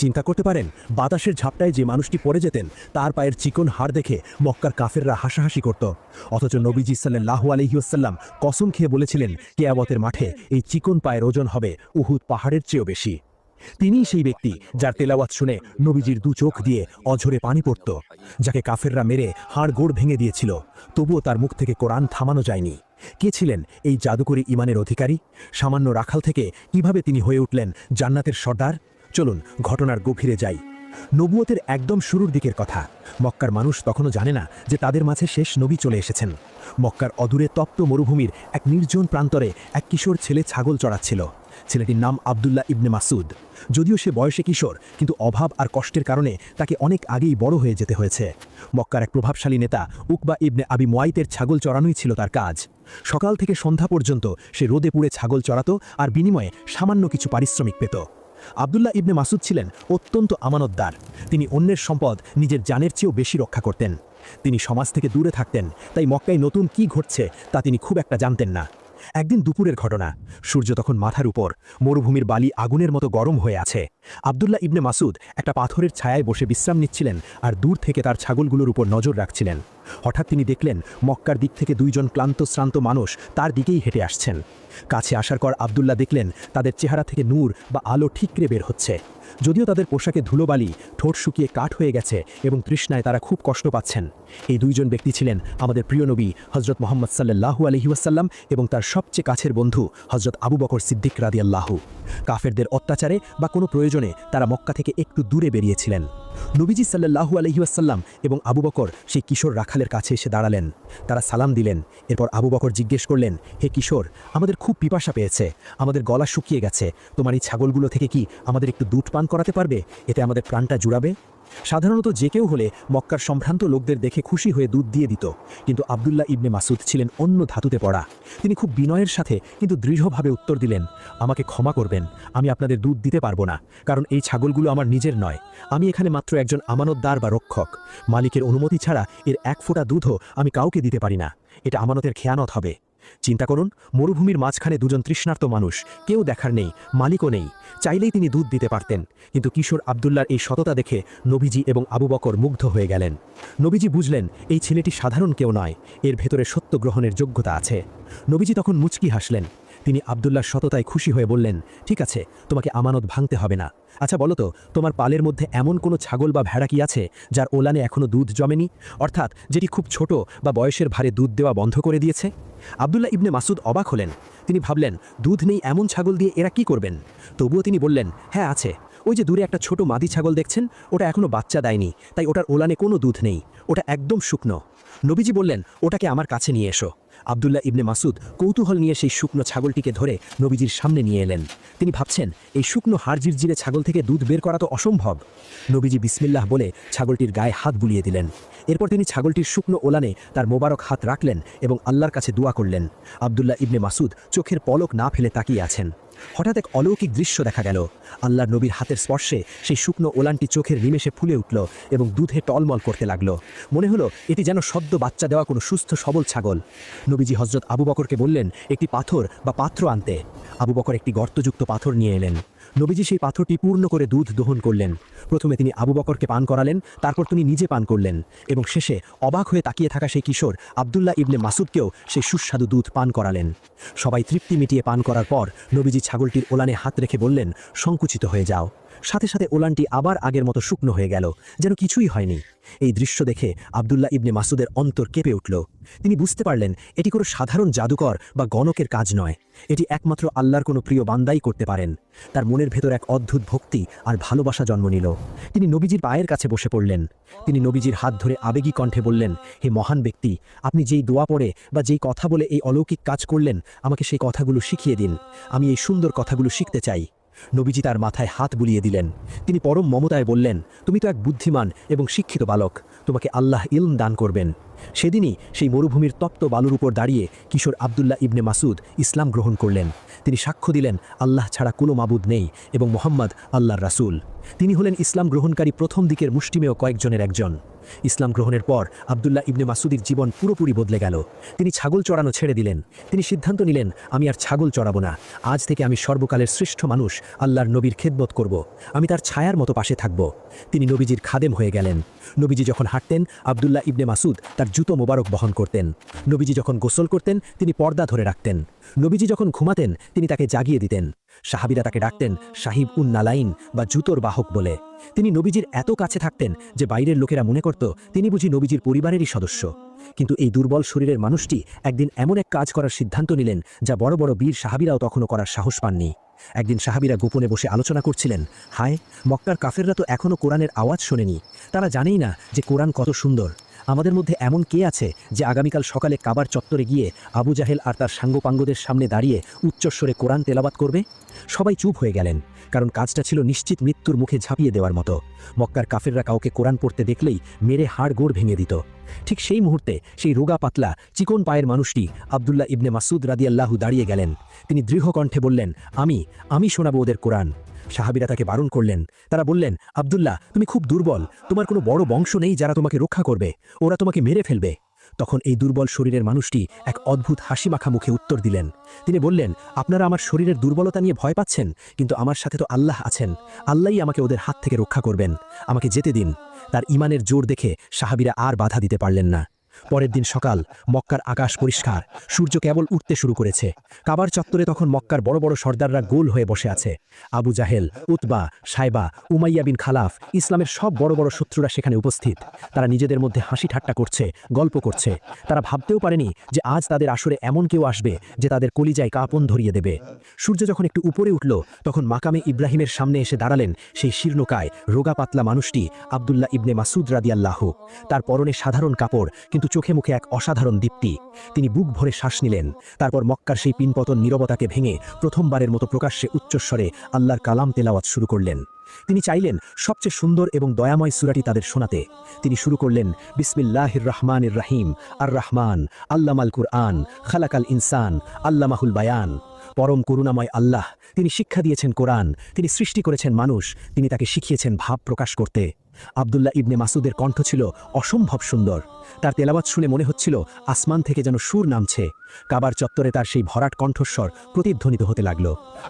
চিন্তা করতে পারেন, বাতাসের ঝাপটায় যে মানুষটি পড়ে যেতেন, তার পায়ের চিকন হাড় দেখে মক্কার কাফেররা হাসাহাসি করত। অথচ নবীজি সাল্লাহু আলহিউসাল্লাম কসম খেয়ে বলেছিলেন কেয়াবতের মাঠে এই চিকন পায়ের ওজন হবে উহুদ পাহাড়ের চেয়েও বেশি। তিনিই সেই ব্যক্তি যার তেলাওয়াত শুনে নবীজির দু চোখ দিয়ে অঝরে পানি পড়ত, যাকে কাফেররা মেরে হাড় গোড় ভেঙে দিয়েছিল। তবুও তার মুখ থেকে কোরআন থামানো যায়নি। কে ছিলেন এই জাদুকরী ইমানের অধিকারী? সামান্য রাখাল থেকে কীভাবে তিনি হয়ে উঠলেন জান্নাতের সর্দার? চলুন, ঘটনার গভীরে যাই। নবুয়তের একদম শুরুর দিকের কথা। মক্কার মানুষ তখনও জানে না যে তাদের মাঝে শেষ নবী চলে এসেছেন। মক্কার অদূরে তপ্ত মরুভূমির এক নির্জন প্রান্তরে এক কিশোর ছেলে ছাগল চড়াচ্ছিল। ছেলেটির নাম আবদুল্লাহ ইবনে মাসুদ যদিও সে বয়সে কিশোর, কিন্তু অভাব আর কষ্টের কারণে তাকে অনেক আগেই বড় হয়ে যেতে হয়েছে। মক্কার এক প্রভাবশালী নেতা উকবা ইবনে আবি মোয়াইতের ছাগল চড়ানোই ছিল তার কাজ। সকাল থেকে সন্ধ্যা পর্যন্ত সে রোদে পুড়ে ছাগল চড়াতো আর বিনিময়ে সামান্য কিছু পারিশ্রমিক পেত। আবদুল্লাহ ইবনে মাসুদ ছিলেন অত্যন্ত আমানতদার। তিনি অন্যের সম্পদ নিজের জানের চেয়েও বেশি রক্ষা করতেন। তিনি সমাজ থেকে দূরে থাকতেন, তাই মক্কায় নতুন কি ঘটছে তা তিনি খুব একটা জানতেন না। একদিন দুপুরের ঘটনা। সূর্য তখন মাথার উপর, মরুভূমির বালি আগুনের মতো গরম হয়ে আছে। আবদুল্লাহ ইবনে মাসুদ একটা পাথরের ছায়ায় বসে বিশ্রাম নিচ্ছিলেন আর দূর থেকে তার ছাগলগুলোর উপর নজর রাখছিলেন। হঠাৎ তিনি দেখলেন, মক্কার দিক থেকে দুইজন ক্লান্ত, শ্রান্ত মানুষ তার দিকেই হেঁটে আসছেন। কাছে আসার পর আবদুল্লাহ দেখলেন, তাদের চেহারা থেকে নূর বা আলো ঠিকরে বের হচ্ছে। যদিও তাদের পোশাকে ধুলোবালি, ঠোঁট শুকিয়ে কাঠ হয়ে গেছে এবং তৃষ্ণায় তারা খুব কষ্ট পাচ্ছেন। এই দুইজন ব্যক্তি ছিলেন আমাদের প্রিয় নবী হজরত মোহাম্মদ সাল্লাহু আলহিউসাল্লাম এবং তার সবচেয়ে কাছের বন্ধু হজরত আবু বকর সিদ্দিক রাদিয়াল্লাহু। কাফেরদের অত্যাচারে বা কোনো প্রয়োজনে তারা মক্কা থেকে একটু দূরে বেরিয়েছিলেন। নবীজি সাল্লাহু আলহিউসাল্লাম এবং আবু বকর, সেই কিশোর রাখালের কাছে এসে দাঁড়ালেন। তারা সালাম দিলেন। এরপর আবু বকর জিজ্ঞেস করলেন, হে কিশোর, আমাদের খুব পিপাসা পেয়েছে। আমাদের গলা শুকিয়ে গেছে। তোমার এই ছাগলগুলো থেকে কি আমাদের একটু দুধ পান করাতে পারবে? এতে আমাদের প্রাণটা জুড়াবে? সাধারণত যে কেউ হলে মক্কার সম্ভ্রান্ত লোকদের দেখে খুশি হয়ে দুধ দিয়ে দিত। কিন্তু আবদুল্লাহ ইবনে মাসুদ ছিলেন অন্য ধাতুতে পড়া। তিনি খুব বিনয়ের সাথে কিন্তু দৃঢ়ভাবে উত্তর দিলেন, আমাকে ক্ষমা করবেন, আমি আপনাদের দুধ দিতে পারব না, কারণ এই ছাগলগুলো আমার নিজের নয়। আমি এখানে মাত্র একজন আমানতদার বা রক্ষক। মালিকের অনুমতি ছাড়া এর এক ফোঁটা দুধও আমি কাউকে দিতে পারি না। এটা আমানতের খেয়ানত হবে। চিন্তা করুন, মরুভূমির মাঝখানে দুজন তৃষ্ণার্ত মানুষ, কেউ দেখার নেই, মালিকও নেই, চাইলেই তিনি দুধ দিতে পারতেন। কিন্তু কিশোর আবদুল্লার এই সততা দেখে নবীজি এবং আবু বকর মুগ্ধ হয়ে গেলেন। নবীজি বুঝলেন, এই ছেলেটি সাধারণ কেউ নয়, এর ভেতরে সত্য গ্রহণের যোগ্যতা আছে। নবীজি তখন মুচকি হাসলেন। তিনি আবদুল্লার সততায় খুশি হয়ে বললেন, ঠিক আছে, তোমাকে আমানত ভাঙতে হবে না। আচ্ছা বলো তো, তোমার পালের মধ্যে এমন কোনো ছাগল বা ভেড়া কি আছে যার ওলানে এখনও দুধ জমেনি? অর্থাৎ যেটি খুব ছোট বা বয়সের ভারে দুধ দেওয়া বন্ধ করে দিয়েছে? আবদুল্লাহ ইবনে মাসুদ অবাক হলেন। তিনি ভাবলেন, দুধ নেই এমন ছাগল দিয়ে এরা কি করবেন? তবুও তিনি বললেন হ্যাঁ আছে। ওই যে দূরে একটা ছোট মাদি ছাগল দেখছেন, ওটা এখনও বাচ্চা দেয়নি, তাই ওটার ওলানে কোনো দুধ নেই, ওটা একদম শুকনো। নবীজি বললেন, ওটাকে আমার কাছে নিয়ে এসো। আবদুল্লাহ ইবনে মাসুদ কৌতূহল নিয়ে সেই শুকনো ছাগলটিকে ধরে নবীজির সামনে নিয়ে এলেন। তিনি ভাবছেন, এই শুকনো হাড়জিরজিরে ছাগল থেকে দুধ বের করা তো অসম্ভব। নবীজি বিসমিল্লাহ বলে ছাগলটির গায়ে হাত বুলিয়ে দিলেন। এরপর তিনি ছাগলটির শুকনো ওলানে তার মোবারক হাত রাখলেন এবং আল্লাহর কাছে দোয়া করলেন। আবদুল্লাহ ইবনে মাসুদ চোখের পলক না ফেলে তাকিয়ে আছেন। হঠাৎ এক অলৌকিক দৃশ্য দেখা গেল। আল্লাহর নবীর হাতের স্পর্শে সেই শুকনো ওলানটি চোখের নিমেষে ফুলে উঠল এবং দুধে টলমল করতে লাগল। মনে হলো এটি যেন সদ্য বাচ্চা দেওয়া কোনো সুস্থ সবল ছাগল। নবীজি হজরত আবু বকরকে বললেন, একটি পাথর বা পাত্র আনতে। আবু বকর একটি গর্তযুক্ত পাথর নিয়ে এলেন। নবীজি সেই পাথরটি পূর্ণ করে দুধ দহন করলেন। প্রথমে তিনি আবু বকরকে পান করালেন, তারপর তিনি নিজে পান করলেন এবং শেষে অবাক হয়ে তাকিয়ে থাকা সেই কিশোর আবদুল্লাহ ইবনে মাসুদকেও সেই সুস্বাদু দুধ পান করালেন। সবাই তৃপ্তি মিটিয়ে পান করার পর নবীজি ছাগলটির ওলানে হাত রেখে বললেন, সংকুচিত হয়ে যাও। সাথে সাথে ওলানটি আবার আগের মতো শুকনো হয়ে গেল, যেন কিছুই হয়নি। এই দৃশ্য দেখে আবদুল্লাহ ইবনে মাসুদের অন্তর কেঁপে উঠল। তিনি বুঝতে পারলেন, এটি কোনো সাধারণ জাদুকর বা গণকের কাজ নয়। এটি একমাত্র আল্লাহর কোনো প্রিয় বান্দাই করতে পারেন। তার মনের ভেতর এক অদ্ভুত ভক্তি আর ভালোবাসা জন্ম নিল। তিনি নবীজির পায়ের কাছে বসে পড়লেন। তিনি নবীজির হাত ধরে আবেগী কণ্ঠে বললেন, হে মহান ব্যক্তি, আপনি যেই দোয়া পড়ে বা যেই কথা বলে এই অলৌকিক কাজ করলেন, আমাকে সেই কথাগুলো শিখিয়ে দিন। আমি এই সুন্দর কথাগুলো শিখতে চাই। নবীজি তার মাথায় হাত বুলিয়ে দিলেন। তিনি পরম মমতায় বললেন, তুমি তো এক বুদ্ধিমান এবং শিক্ষিত বালক, তোমাকে আল্লাহ ইলম দান করবেন। সেদিনই সেই মরুভূমির তপ্ত বালুর উপর দাঁড়িয়ে কিশোর আবদুল্লাহ ইবনে মাসুদ ইসলাম গ্রহণ করলেন। তিনি সাক্ষ্য দিলেন, আল্লাহ ছাড়া কোনো মাবুদ নেই এবং মোহাম্মদ আল্লাহর রাসূল। তিনি হলেন ইসলাম গ্রহণকারী প্রথম দিকের মুষ্টিমেয় কয়েকজনের একজন। ইসলাম গ্রহণের পর আবদুল্লাহ ইবনে মাসুদির জীবন পুরোপুরি বদলে গেল। তিনি ছাগল চড়ানো ছেড়ে দিলেন। তিনি সিদ্ধান্ত নিলেন, আমি আর ছাগল চড়াবো না। আজ থেকে আমি সর্বকালের শ্রেষ্ঠ মানুষ, আল্লাহর নবীর খেদমত করব। আমি তার ছায়ার মতো পাশে থাকব। তিনি নবীজির খাদেম হয়ে গেলেন। নবীজি যখন হাঁটতেন, আবদুল্লাহ ইবনে মাসুদ তার জুতো মোবারক বহন করতেন। নবীজি যখন গোসল করতেন, তিনি পর্দা ধরে রাখতেন। নবীজি যখন ঘুমাতেন, তিনি তাকে জাগিয়ে দিতেন। সাহাবিরা তাকে ডাকতেন, সাহিব উন নালাইন বা জুতোর বাহক বলে। তিনি নবীজির এত কাছে থাকতেন যে বাইরের লোকেরা মনে করত, তিনি বুঝি নবীজির পরিবারেরই সদস্য। কিন্তু এই দুর্বল শরীরের মানুষটি একদিন এমন এক কাজ করার সিদ্ধান্ত নিলেন, যা বড় বড় বীর সাহাবিরাও তখনও করার সাহস পাননি। একদিন সাহাবিরা গোপনে বসে আলোচনা করছিলেন, হায়, মক্কার কাফেররা তো এখনও কোরআনের আওয়াজ শোনেনি। তারা জানেই না যে কোরআন কত সুন্দর। আমাদের মধ্যে এমন কে আছে যে আগামীকাল সকালে কাবার চত্বরে গিয়ে আবু জাহেল আর তার সাঙ্গপাঙ্গদের সামনে দাঁড়িয়ে উচ্চস্বরে কোরআন তেলাবাত করবে? সবাই চুপ হয়ে গেলেন, কারণ কাজটা ছিল নিশ্চিত মৃত্যুর মুখে ঝাঁপিয়ে দেওয়ার মতো। মক্কার কাফেররা কাউকে কোরআন পড়তে দেখলেই মেরে হাড় গোড় ভেঙে দিত। ঠিক সেই মুহূর্তে সেই রোগা পাতলা, চিকন পায়ের মানুষটি আবদুল্লাহ ইবনে মাসুদ রাদিয়াল্লাহু দাঁড়িয়ে গেলেন। তিনি দৃঢ় কণ্ঠে বললেন, আমি আমি শোনাবো ওদের কোরআন। সাহাবিরা তাকে বারণ করলেন। তারা বললেন, আবদুল্লাহ, তুমি খুব দুর্বল। তোমার কোনো বড় বংশ নেই যারা তোমাকে রক্ষা করবে। ওরা তোমাকে মেরে ফেলবে। তখন এই দুর্বল শরীরের মানুষটি এক অদ্ভুত হাসি মাখা মুখে উত্তর দিলেন। তিনি বললেন, আপনারা আমার শরীরের দুর্বলতা নিয়ে ভয় পাচ্ছেন, কিন্তু আমার সাথে তো আল্লাহ আছেন। আল্লাহই আমাকে ওদের হাত থেকে রক্ষা করবেন। আমাকে যেতে দিন। তার ইমানের জোর দেখে সাহাবিরা আর বাধা দিতে পারলেন না। পরের দিন সকাল, মক্কার আকাশ পরিষ্কার, সূর্য কেবল উঠতে শুরু করেছে। কাবার চত্বরে তখন মক্কার বড় বড় সর্দাররা গোল হয়ে বসে আছে। আবু জাহেল, উতবা, সাইবা, উমাইয়া বিন খালাফ, ইসলামের সব বড় বড় শত্রুরা সেখানে উপস্থিত। তারা নিজেদের মধ্যে হাসি ঠাট্টা করছে, গল্প করছে। তারা ভাবতেও পারেনি যে আজ তাদের আসরে এমন কেউ আসবে যে তাদের কলিজায় কাপন ধরিয়ে দেবে। সূর্য যখন একটু উপরে উঠল, তখন মাকামে ইব্রাহিমের সামনে এসে দাঁড়ালেন সেই শীর্ণকায় রোগা পাতলা মানুষটি আবদুল্লাহ ইবনে মাসুদ রাদিয়াল্লাহ। তার পরনে সাধারণ কাপড়, কিন্তু চোখে মুখে এক অসাধারণ দীপ্তি। তিনি বুক ভরে শ্বাস নিলেন। তারপর মক্কার সেই পিনপতন নীরবতাকে ভেঙে প্রথমবারের মতো প্রকাশ্যে উচ্চস্বরে আল্লাহর কালাম তেলাওয়াত শুরু করলেন। তিনি চাইলেন সবচেয়ে সুন্দর এবং দয়াময় সুরাটি তাদের শোনাতে। তিনি শুরু করলেন, বিসমিল্লাহির রহমানির রাহিম, আর রহমান, আল্লামাল কুরআন, খালাকাল ইনসান, আল্লামাহুল বায়ান। পরম করুণাময় আল্লাহ, তিনি শিক্ষা দিয়েছেন কোরআন, তিনি সৃষ্টি করেছেন মানুষ, তিনি তাকে শিখিয়েছেন ভাব প্রকাশ করতে। আবদুল্লাহ ইবনে মাসুদের কণ্ঠ ছিল অসম্ভব সুন্দর। তার তেলাওয়াত শুনে মনে হচ্ছিল আসমান থেকে যেন সুর নামছে। কাবার চত্বরে তার সেই ভরাট কণ্ঠস্বর প্রতিধ্বনিত হতে লাগল।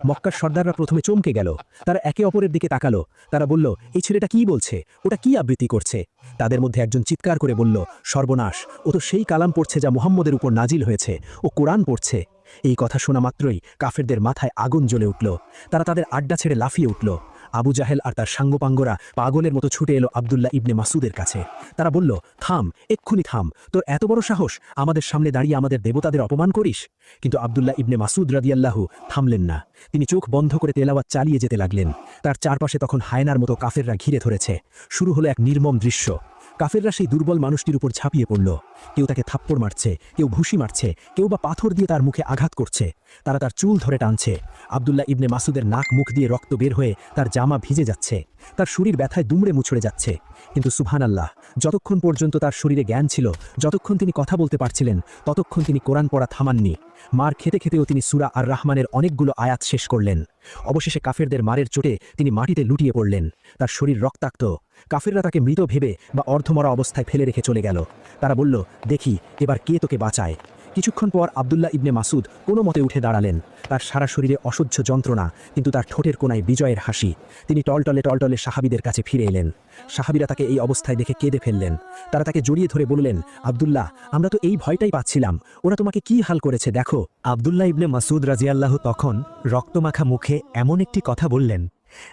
মক্কার সর্দাররা প্রথমে চমকে গেল। তারা একে অপরের দিকে তাকালো। তারা বলল, এই ছেলেটা কি বলছে? ওটা কি আবৃত্তি করছে? তাদের মধ্যে একজন চিৎকার করে বলল, সর্বনাশ, ও তো সেই কালাম পড়ছে যা মুহাম্মদের উপর নাজিল হয়েছে। ও কোরআন পড়ছে। এই কথা শোনা মাত্রই কাফেরদের মাথায় আগুন জ্বলে উঠল। তারা তাদের আড্ডা ছেড়ে লাফিয়ে উঠল। আবু জাহেল আর তার সাঙ্গপাঙ্গরা পাগলের মতো ছুটে এলো আবদুল্লাহ ইবনে মাসুদের কাছে। তারা বলল, থাম, এক্ষুনি থাম। তোর এত বড় সাহস, আমাদের সামনে দাঁড়িয়ে আমাদের দেবতাদের অপমান করিস? কিন্তু আবদুল্লাহ ইবনে মাসুদ রাদিয়াল্লাহু থামলেন না। তিনি চোখ বন্ধ করে তেলাওয়াত চালিয়ে যেতে লাগলেন। তার চারপাশে তখন হায়নার মতো কাফেররা ঘিরে ধরেছে। শুরু হলো এক নির্মম দৃশ্য। কাফেররা সেই দুর্বল মানুষটির উপর ঝাঁপিয়ে পড়ল। কেউ তাকে থাপ্পড় মারছে, কেউ ভুসি মারছে, কেউ বা পাথর দিয়ে তার মুখে আঘাত করছে। তারা তার চুল ধরে টানছে। আবদুল্লাহ ইবনে মাসুদের নাক মুখ দিয়ে রক্ত বের হয়ে তার জামা ভিজে যাচ্ছে। তার শরীর ব্যথায় দুমড়ে মুছড়ে যাচ্ছে। কিন্তু সুহান আল্লাহ যতক্ষণ পর্যন্ত তার শরীরে জ্ঞান ছিল, যতক্ষণ তিনি কথা বলতে পারছিলেন, ততক্ষণ তিনি কোরআন পড়া থামাননি। মার খেতে খেতেও তিনি সুরা আর রাহমানের অনেকগুলো আয়াত শেষ করলেন। অবশেষে কাফেরদের মারের চোটে তিনি মাটিতে লুটিয়ে পড়লেন। তার শরীর রক্তাক্ত। কাফেররা তাকে মৃত ভেবে বা অর্ধমরা অবস্থায় ফেলে রেখে চলে গেল। তারা বলল, দেখি, এবার কে তোকে বাঁচায়? কিছুক্ষণ পর আবদুল্লাহ ইবনে মাসুদ কোনো মতে উঠে দাঁড়ালেন। তার সারা শরীরে অসহ্য যন্ত্রণা, কিন্তু তার ঠোঁটের কোনায় বিজয়ের হাসি। তিনি টলটলে টলটলে সাহাবিদের কাছে ফিরে এলেন। সাহাবিরা তাকে এই অবস্থায় দেখে কেঁদে ফেললেন। তারা তাকে জড়িয়ে ধরে বললেন, আবদুল্লাহ, আমরা তো এই ভয়টাই পাচ্ছিলাম। ওরা তোমাকে কি হাল করেছে, দেখো। আবদুল্লাহ ইবনে মাসুদ রাজিয়াল্লাহ তখন রক্তমাখা মুখে এমন একটি কথা বললেন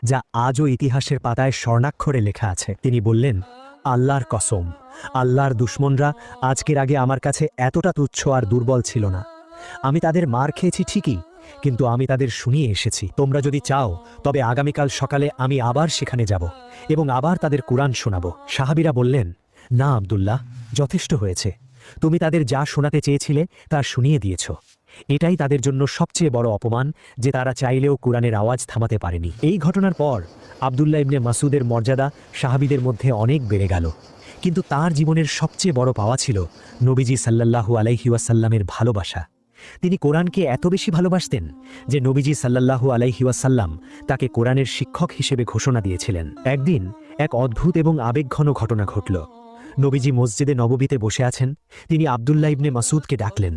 যা আজও ইতিহাসের পাতায় স্বর্ণাক্ষরে লেখা আছে। তিনি বললেন, আল্লাহর কসম, আল্লাহর দুশ্মনরা আজকের আগে আমার কাছে এতটা তুচ্ছ আর দুর্বল ছিল না। আমি তাদের মার খেয়েছি ঠিকই, কিন্তু আমি তাদের শুনিয়ে এসেছি। তোমরা যদি চাও, তবে আগামীকাল সকালে আমি আবার সেখানে যাব এবং আবার তাদের কোরআন শোনাব। সাহাবিরা বললেন, না আবদুল্লাহ, যথেষ্ট হয়েছে। তুমি তাদের যা শোনাতে চেয়েছিলে তা শুনিয়ে দিয়েছ। এটাই তাদের জন্য সবচেয়ে বড় অপমান যে তারা চাইলেও কোরআনের আওয়াজ থামাতে পারেনি। এই ঘটনার পর আবদুল্লাহ ইবনে মাসুদের মর্যাদা সাহাবিদের মধ্যে অনেক বেড়ে গেল। কিন্তু তার জীবনের সবচেয়ে বড় পাওয়া ছিল নবীজি সাল্লাল্লাহু আলাইহি ওয়াসাল্লামের ভালোবাসা। তিনি কোরআনকে এত বেশি ভালোবাসতেন যে নবীজি সাল্লাল্লাহু আলাইহিওয়াসাল্লাম তাকে কোরআনের শিক্ষক হিসেবে ঘোষণা দিয়েছিলেন। একদিন এক অদ্ভুত এবং আবেগঘন ঘটনা ঘটল। নবীজি মসজিদে নববীতে বসে আছেন, তিনি আবদুল্লাহ ইবনে মাসুদকে ডাকলেন।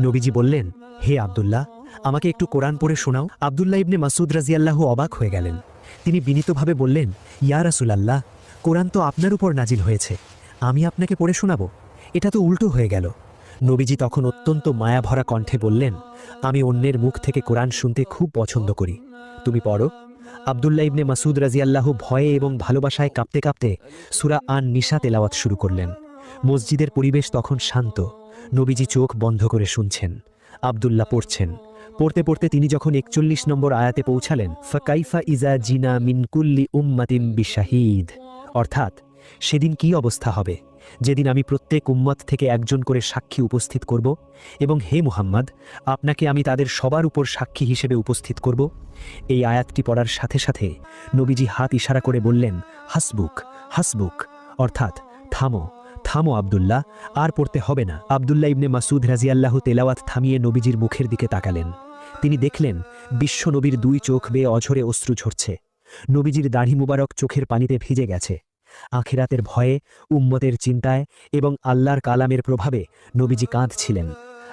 নবীজি বললেন, হে আবদুল্লাহ, আমাকে একটু কোরআন পড়ে শোনাও। আবদুল্লাহ ইবনে মাসুদ রাজিয়াল্লাহু অবাক হয়ে গেলেন। তিনি বিনীতভাবে বললেন, ইয়া রাসুলাল্লাহ, কোরআন তো আপনার উপর নাজিল হয়েছে, আমি আপনাকে পড়ে শোনাবো। এটা তো উল্টো হয়ে গেল। নবীজি তখন অত্যন্ত মায়াভরা কণ্ঠে বললেন, আমি অন্যের মুখ থেকে কোরআন শুনতে খুব পছন্দ করি। তুমি পড়ো। আবদুল্লাহ ইবনে মাসুদ রাজিয়াল্লাহু ভয়ে এবং ভালোবাসায় কাঁপতে কাঁপতে সুরা আন নিশা তেলাওয়াত শুরু করলেন। মসজিদের পরিবেশ তখন শান্ত। নবীজি চোখ বন্ধ করে শুনছেন। আবদুল্লাহ পড়ছেন। পড়তে পড়তে তিনি যখন একচল্লিশ নম্বর আয়াতে পৌঁছালেন, ফাকাইফা ইজা জিনা মিনকুল্লি উম্মাতিম বিশাহিদ। অর্থাৎ, সেদিন কি অবস্থা হবে? যেদিন আমি প্রত্যেক উম্মত থেকে একজন করে সাক্ষী উপস্থিত করব এবং হে মুহাম্মদ, আপনাকে আমি তাদের সবার উপর সাক্ষী হিসেবে উপস্থিত করব। এই আয়াতটি পড়ার সাথে সাথে নবীজি হাত ইশারা করে বললেন, হাসবুক হাসবুক। অর্থাৎ, থামো থামো আবদুল্লাহ, আর পড়তে হবে না। আবদুল্লাহ ইবনে মাসুদ রাজিয়াল্লাহ তেলাওয়াত থামিয়ে নবীজির মুখের দিকে তাকালেন। তিনি দেখলেন, বিশ্ব নবীর দুই চোখ বেয়ে অঝরে অশ্রু ঝরছে। নবীজির দাড়ি মুবারক চোখের পানিতে ভিজে গেছে। আখিরাতের ভয়ে, উম্মতের চিন্তায় এবং আল্লাহর কালামের প্রভাবে নবীজি কাঁদছিলেন।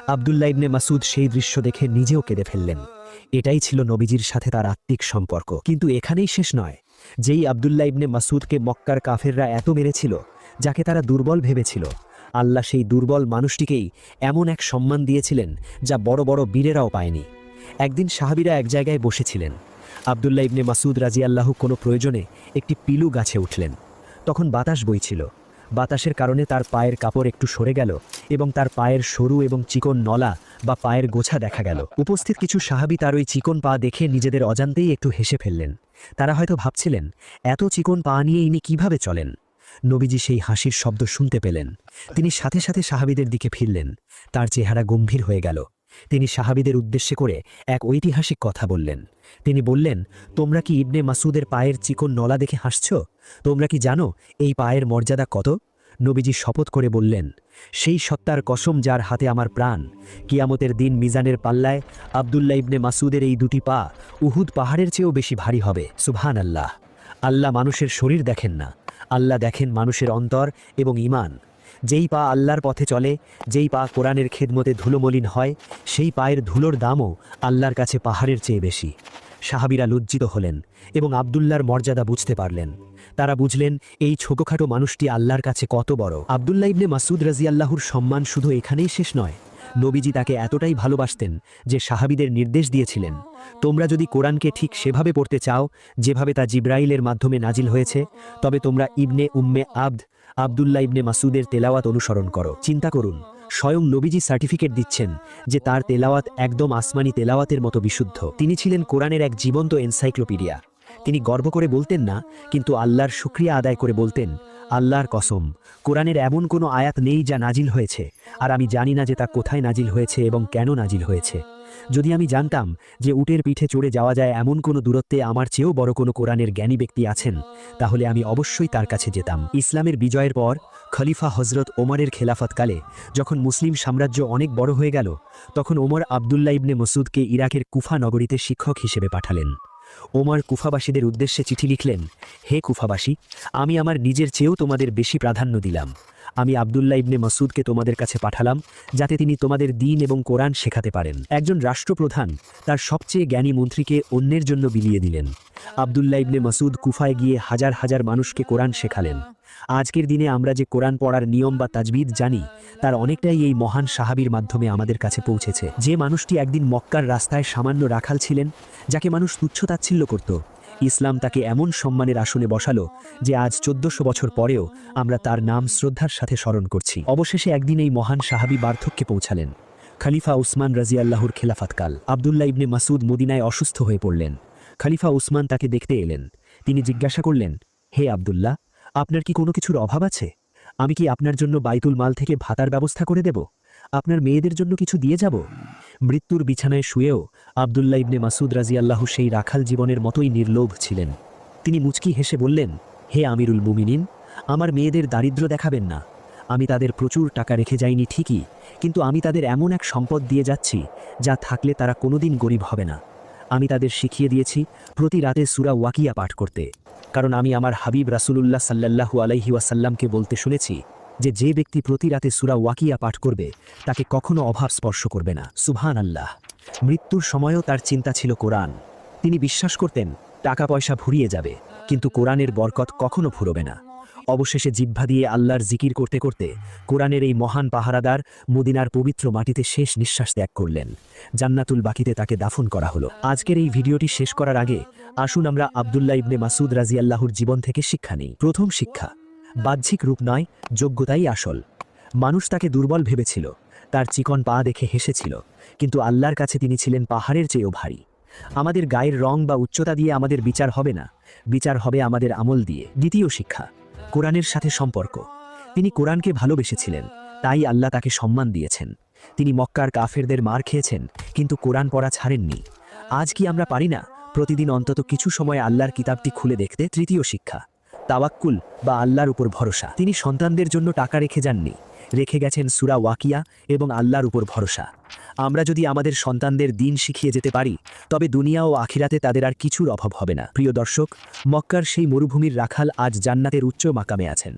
আবদুল্লাহ ইবনে মাসুদ সেই দৃশ্য দেখে নিজেও কেঁদে ফেললেন। এটাই ছিল নবীজির সাথে তার আত্মিক সম্পর্ক। কিন্তু এখানেই শেষ নয়। যেই আবদুল্লাহ ইবনে মাসুদকে মক্কার কাফেররা এত মেরেছিল, যাকে তারা দুর্বল ভেবেছিল, আল্লাহ সেই দুর্বল মানুষটিকেই এমন এক সম্মান দিয়েছিলেন যা বড় বড় বীরেরাও পায়নি। একদিন সাহাবিরা এক জায়গায় বসেছিলেন। আবদুল্লাহ ইবনে মাসুদ রাজি আল্লাহ কোনো প্রয়োজনে একটি পিলু গাছে উঠলেন। তখন বাতাস বইছিল। বাতাসের কারণে তার পায়ের কাপড় একটু সরে গেল এবং তার পায়ের সরু এবং চিকন নলা বা পায়ের গোছা দেখা গেল। উপস্থিত কিছু সাহাবি তার ওই চিকন পা দেখে নিজেদের অজান্তেই একটু হেসে ফেললেন। তারা হয়তো ভাবছিলেন, এত চিকন পা নিয়ে ইনি কীভাবে চলেন? নবীজি সেই হাসির শব্দ শুনতে পেলেন। তিনি সাথে সাথে সাহাবিদের দিকে ফিরলেন। তার চেহারা গম্ভীর হয়ে গেল। তিনি সাহাবিদের উদ্দেশ্যে করে এক ঐতিহাসিক কথা বললেন। তিনি বললেন, তোমরা কি ইবনে মাসুদের পায়ের চিকন নলা দেখে হাসছ? তোমরা কি জানো এই পায়ের মর্যাদা কত? নবীজি শপথ করে বললেন, সেই সত্তার কসম যার হাতে আমার প্রাণ, কিয়ামতের দিন মিজানের পাল্লায় আবদুল্লাহ ইবনে মাসুদের এই দুটি পা উহুদ পাহাড়ের চেয়েও বেশি ভারী হবে। সুবহান আল্লাহ আল্লাহ মানুষের শরীর দেখেন না। আল্লাহ দেখেন মানুষের অন্তর এবং ইমান যেই পা আল্লাহর পথে চলে, যেই পা কোরআনের খেদমতে ধুলোমলিন হয়, সেই পায়ের ধুলোর দামও আল্লাহর কাছে পাহাড়ের চেয়ে বেশি। সাহাবিরা লজ্জিত হলেন এবং আবদুল্লার মর্যাদা বুঝতে পারলেন। তারা বুঝলেন, এই ছোটখাটো মানুষটি আল্লাহর কাছে কত বড়। আবদুল্লাহ ইবনে মাসুদ রাজিয়াল্লাহুর সম্মান শুধু এখানেই শেষ নয় নবীজি তাকে এতটাই ভালোবাসতেন যে সাহাবিদের নির্দেশ দিয়েছিলেন, তোমরা যদি কোরআনকে ঠিক সেভাবে পড়তে চাও, যেভাবে তা জিব্রাইলের মাধ্যমে নাজিল হয়েছে, তবে তোমরা ইবনে উম্মে আবদ, আবদুল্লাহ ইবনে মাসুদের তেলাওয়াত অনুসরণ করো। চিন্তা করুন, স্বয়ং নবীজি সার্টিফিকেট দিচ্ছেন যে তার তেলাওয়াত একদম আসমানি তেলাওয়াতের মতো বিশুদ্ধ। তিনি ছিলেন কোরআনের এক জীবন্ত এনসাইক্লোপিডিয়া। তিনি গর্ব করে বলতেন না, কিন্তু আল্লাহর শুক্রিয়া আদায় করে বলতেন আল্লাহর কসম, কোরআনের এমন কোনো আয়াত নেই যা নাজিল হয়েছে, আর আমি জানি না যে তা কোথায় নাজিল হয়েছে এবং কেন নাজিল হয়েছে। যদি আমি জানতাম যে উটের পিঠে চড়ে যাওয়া যায় এমন কোনো দূরত্বে আমার চেয়েও বড় কোনো কোরআনের জ্ঞানী ব্যক্তি আছেন, তাহলে আমি অবশ্যই তার কাছে যেতাম। ইসলামের বিজয়ের পর খলিফা হজরত ওমরের খেলাফতকালে যখন মুসলিম সাম্রাজ্য অনেক বড় হয়ে গেল, তখন ওমর আবদুল্লাহ ইবনে মসুদকে ইরাকের কুফা নগরীতে শিক্ষক হিসেবে পাঠালেন। ওমর কুফাবাসীদের উদ্দেশ্যে চিঠি লিখলেন, হে কুফাবাসী, আমি আমার নিজের চেয়েও তোমাদের বেশি প্রাধান্য দিলাম। আমি আবদুল্লাহ ইবনে মাসুদকে তোমাদের কাছে পাঠালাম, যাতে তিনি তোমাদের দিন এবং কোরআন শেখাতে পারেন। একজন রাষ্ট্রপ্রধান তার সবচেয়ে জ্ঞানী মন্ত্রীকে অন্যের জন্য বিলিয়ে দিলেন। আবদুল্লাহ ইবনে মাসুদ কুফায় গিয়ে হাজার হাজার মানুষকে কোরআন শেখালেন। আজকের দিনে আমরা যে কোরআন পড়ার নিয়ম বা তাজবিদ জানি, তার অনেকটাই এই মহান সাহাবীর মাধ্যমে আমাদের কাছে পৌঁছেছে। যে মানুষটি একদিন মক্কার রাস্তায় সামান্য রাখাল ছিলেন, যাকে মানুষ তুচ্ছতাচ্ছিল্য করত ইসলাম তাকে এমন সম্মানের আসনে বসালো যে আজ চোদ্দশো বছর পরেও আমরা তার নাম শ্রদ্ধার সাথে স্মরণ করছি। অবশেষে একদিন এই মহান সাহাবী বার্ধক্যে পৌঁছালেন। খলিফা উসমান রাজিয়াল্লাহুর খেলাফতকাল আবদুল্লাহ ইবনে মাসুদ মদিনায় অসুস্থ হয়ে পড়লেন। খলিফা উসমান তাকে দেখতে এলেন। তিনি জিজ্ঞাসা করলেন, হে আবদুল্লাহ, আপনার কি কোনো কিছুর অভাব আছে? আমি কি আপনার জন্য বাইতুল মাল থেকে ভাতার ব্যবস্থা করে দেব? আপনার মেয়েদের জন্য কিছু দিয়ে যাব? মৃত্যুর বিছানায় শুয়েও আবদুল্লা ইবনে মাসুদ রাজিয়াল্লাহু সেই রাখাল জীবনের মতোই নির্লোভ ছিলেন। তিনি মুচকি হেসে বললেন, হে আমিরুল মুমিনিন, আমার মেয়েদের দারিদ্র্য দেখাবেন না। আমি তাদের প্রচুর টাকা রেখে যাইনি ঠিকই, কিন্তু আমি তাদের এমন এক সম্পদ দিয়ে যাচ্ছি, যা থাকলে তারা কোনোদিন গরিব হবে না। আমি তাদের শিখিয়ে দিয়েছি প্রতি রাতে সুরা ওয়াকিয়া পাঠ করতে। কারণ আমি আমার হাবিব রাসূলুল্লাহ সাল্লাল্লাহু আলাইহি ওয়াসাল্লামকে বলতে শুনেছি যে যে ব্যক্তি প্রতি রাতে সুরা ওয়াকিয়া পাঠ করবে, তাকে কখনো অভাব স্পর্শ করবে না। সুবহান আল্লাহ মৃত্যুর সময়ও তার চিন্তা ছিল কোরআন। তিনি বিশ্বাস করতেন টাকা পয়সা ফুরিয়ে যাবে, কিন্তু কোরআনের বরকত কখনো ফুরবে না। অবশেষে জিহ্বা দিয়ে আল্লাহর জিকির করতে করতে কোরআনের এই মহান পাহারাদার মদিনার পবিত্র মাটিতে শেষ নিঃশ্বাস ত্যাগ করলেন। জান্নাতুল বাকিতে তাকে দাফন করা হলো। আজকের এই ভিডিওটি শেষ করার আগে আসুন আমরা আবদুল্লাহ ইবনে মাসুদ রাজি আল্লাহর জীবন থেকে শিক্ষা নিই। প্রথম শিক্ষা বাহ্যিক রূপ নয়, যোগ্যতাই আসল। মানুষ তাকে দুর্বল ভেবেছিল, তার চিকন পা দেখে হেসেছিল, কিন্তু আল্লাহর কাছে তিনি ছিলেন পাহাড়ের চেয়েও ভারী। আমাদের গায়ের রং বা উচ্চতা দিয়ে আমাদের বিচার হবে না, বিচার হবে আমাদের আমল দিয়ে। দ্বিতীয় শিক্ষা, কোরআনের সাথে সম্পর্ক। তিনি কোরআনকে ভালোবেসেছিলেন, তাই আল্লাহ তাকে সম্মান দিয়েছেন। তিনি মক্কার কাফেরদের মার খেয়েছেন, কিন্তু কোরআন পড়া ছাড়েননি। আজ কি আমরা পারি না? প্রতিদিন অন্তত কিছু সময় আল্লাহর কিতাবটি খুলে দেখতে? তৃতীয় শিক্ষা তাওয়াক্কুল বা আল্লাহর উপর ভরসা। তিনি সন্তানদের জন্য টাকা রেখে যাননি। রেখে গেছেন সুরা ওয়াকিয়া এবং আল্লাহর উপর ভরসা। আমরা যদি আমাদের সন্তানদের দিন শিখিয়ে যেতে পারি, তবে দুনিয়া ও আখিরাতে তাদের আর কিছুর অভাব হবে না। প্রিয় দর্শক, মক্কার সেই মরুভূমির রাখাল আজ জান্নাতের উচ্চ মাকামে আছেন।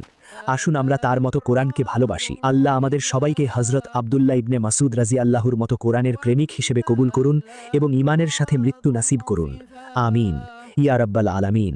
আসুন আমরা তার মতো কোরআনকে ভালোবাসি। আল্লাহ আমাদের সবাইকে হজরত আবদুল্লাহ ইবনে মাসুদ রাজি আল্লাহর মতো কোরআনের প্রেমিক হিসেবে কবুল করুন এবং ইমানের সাথে মৃত্যু নাসিব করুন। আমিন। ইয়া রব্বাল আলামিন।